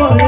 বলে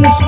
Thank you.